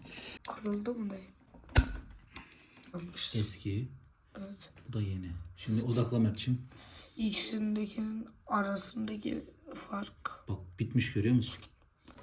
Evet. Kırıldı mı dayı? Eski. Evet. Bu da yeni. Şimdi odakla Mert'ciğim. İkisindekinin arasındaki fark. Bak bitmiş görüyor musun?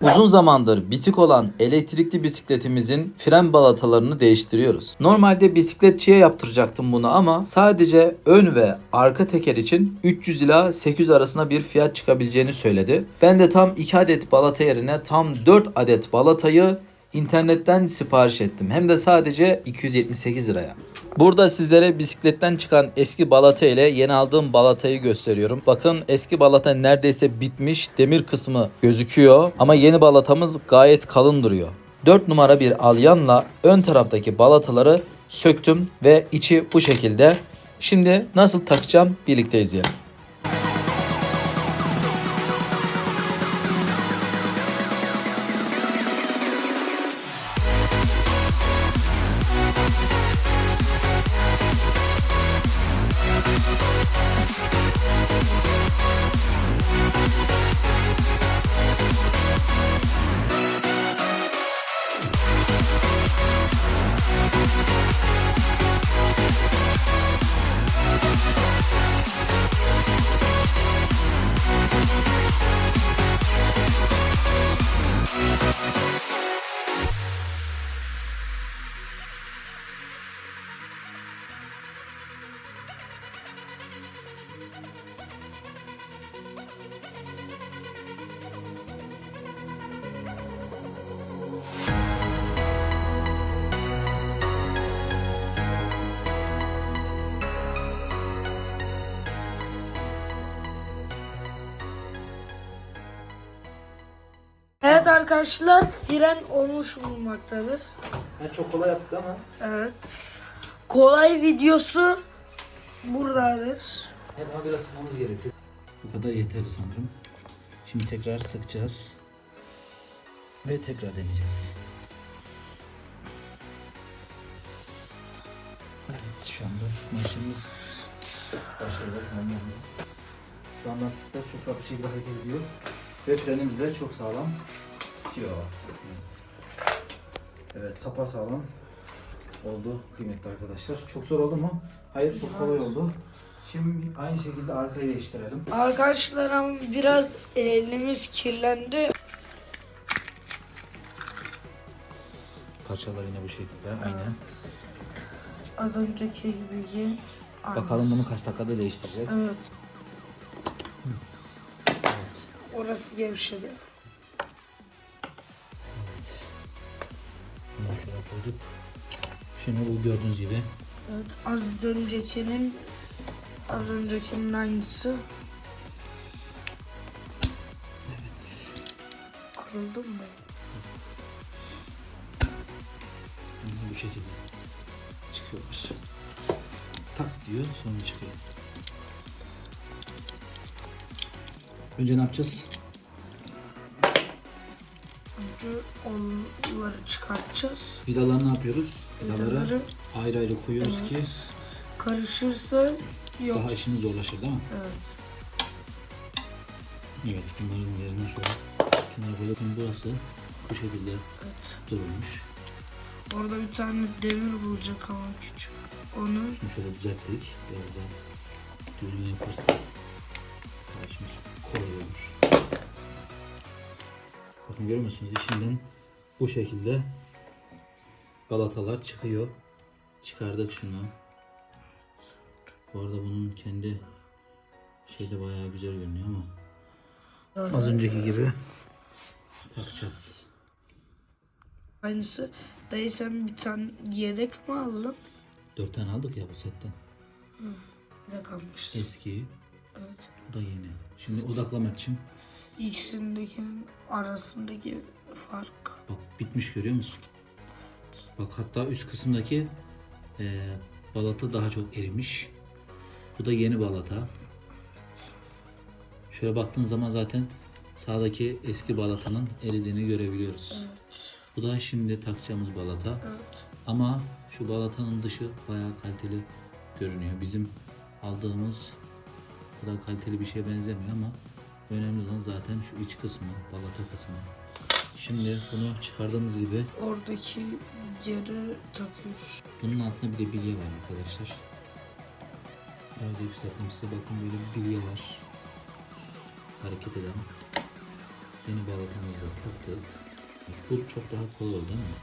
Uzun zamandır bitik olan elektrikli bisikletimizin fren balatalarını değiştiriyoruz. Normalde bisikletçiye yaptıracaktım bunu ama sadece ön ve arka teker için 300 ila 800 arasında bir fiyat çıkabileceğini söyledi. Ben de tam 2 adet balata yerine tam 4 adet balatayı internetten sipariş ettim. Hem de sadece 278 liraya. Burada sizlere bisikletten çıkan eski balata ile yeni aldığım balatayı gösteriyorum. Bakın eski balata neredeyse bitmiş. Demir kısmı gözüküyor ama yeni balatamız gayet kalın duruyor. 4 numara bir alyanla ön taraftaki balataları söktüm ve içi bu şekilde. Şimdi nasıl takacağım birlikte izleyelim. Evet arkadaşlar fren olmuş bulunmaktadır. Ben çok kolay yaptık ama Evet. Kolay videosu buradadır. her daha biraz sıkmamız gerekiyor. Bu kadar yeterli sanırım. Şimdi tekrar sıkacağız. Ve tekrar deneyeceğiz. Evet şu anda sıkma işlemimiz başladı. Şu anda lastikler çok rahat bir şekilde hareket ediyor. Ve frenimiz de çok sağlam tutuyor. Evet. Evet sapa sağlam oldu kıymetli arkadaşlar. Çok zor oldu mu? Hayır çok kolay oldu. Şimdi aynı şekilde arkayı değiştirelim. Arkadaşlar ama biraz elimiz kirlendi. Parçalar yine bu şekilde aynı. Az önceki gibi. Bakalım bunu kaç dakikada değiştireceğiz. Evet. Orası gevşedi. evet. Bunu şöyle koyduk. Şimdi bu gördüğünüz gibi Evet az öncekinin az öncekinin aynısı. evet. Kırıldı mı bu şekilde çıkıyorlar. Tak diyor sonra çıkıyor. Önce ne yapacağız? Önce onları çıkartacağız. Vidaları ne yapıyoruz? Vidaları Vidaları ayrı ayrı koyuyoruz Evet. ki karışırsa yok. daha işimiz zorlaşır değil mi? Evet. Evet bunların yerine şöyle kenara koyduk. Burası bu şekilde Evet. durulmuş. Orada bir tane demir bulacak ama küçük. Onu Şunu şöyle düzelttik. Biraz daha düzgün yaparsak karışmış kolay olur. Bakın görüyor musunuz? İçinden bu şekilde balatalar çıkıyor. Çıkardık şunu. Bu arada bunun kendi şeyde bayağı güzel görünüyor ama az önceki gibi takacağız. aynısı. Dayı sen bir tane yedek mi aldın? Dört tane aldık ya bu setten. Bir de kalmıştı. Eski, Evet. bu da yeni. Şimdi odaklamak için İkisindekinin arasındaki fark. Bak bitmiş görüyor musun? Bak hatta üst kısımdaki e, balata daha çok erimiş. Bu da yeni balata. Şöyle baktığın zaman zaten sağdaki eski balatanın eridiğini görebiliyoruz. Evet. Bu da şimdi takacağımız balata. Evet. Ama şu balatanın dışı bayağı kaliteli görünüyor. Bizim aldığımız kadar kaliteli bir şeye benzemiyor ama önemli olan zaten şu iç kısmı, balata kısmı. Şimdi bunu çıkardığımız gibi Oradaki yeri takıyoruz. bunun altında bir de bilye var arkadaşlar. Arada yükselttim size bakın böyle bir bilye var. Hareket eden. Yeni bağlatamızı da taktık. Bu çok daha kolay oldu değil mi?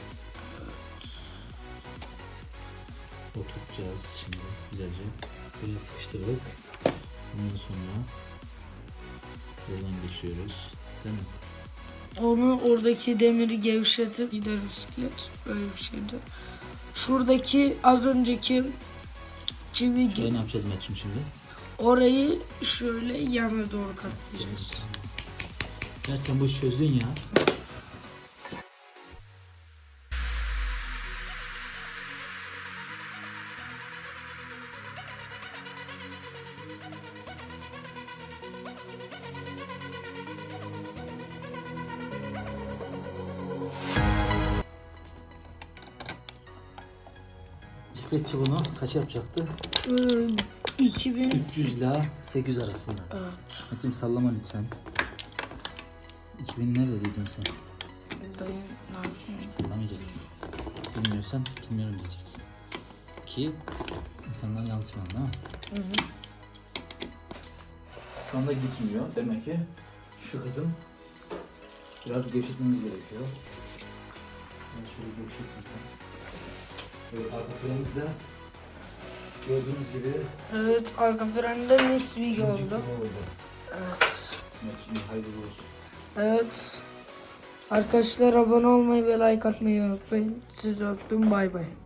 Oturtacağız şimdi güzelce. Biraz sıkıştırdık. Ondan sonra buradan geçiyoruz. Değil mi? Onu oradaki demiri gevşetip gider bisiklet. Böyle bir şeydi. Şuradaki az önceki çivi Şuraya ne yapacağız Mert'cim şimdi? orayı şöyle yana doğru katlayacağız. Mert sen bu işi çözdün ya. Bisikletçi bunu kaç yapacaktı? Ee, 2000 300 ile 800 arasında. evet. Metin sallama lütfen. 2000 nerede dedin sen? Dayı ne yapayım? Sallamayacaksın. Bilmiyorsan bilmiyorum diyeceksin. Ki insanlar yanlış mı anlar? Hı hı. Şu anda gitmiyor. Demek ki şu kızım biraz gevşetmemiz gerekiyor. Ben şöyle gevşeteyim. Evet arka frenimizde gördüğünüz gibi Evet arka frende ikinci oldu. kova oldu. Evet. Metin hayırlı olsun. Evet. Arkadaşlar abone olmayı ve like atmayı unutmayın. Sizi öptüm bay bay.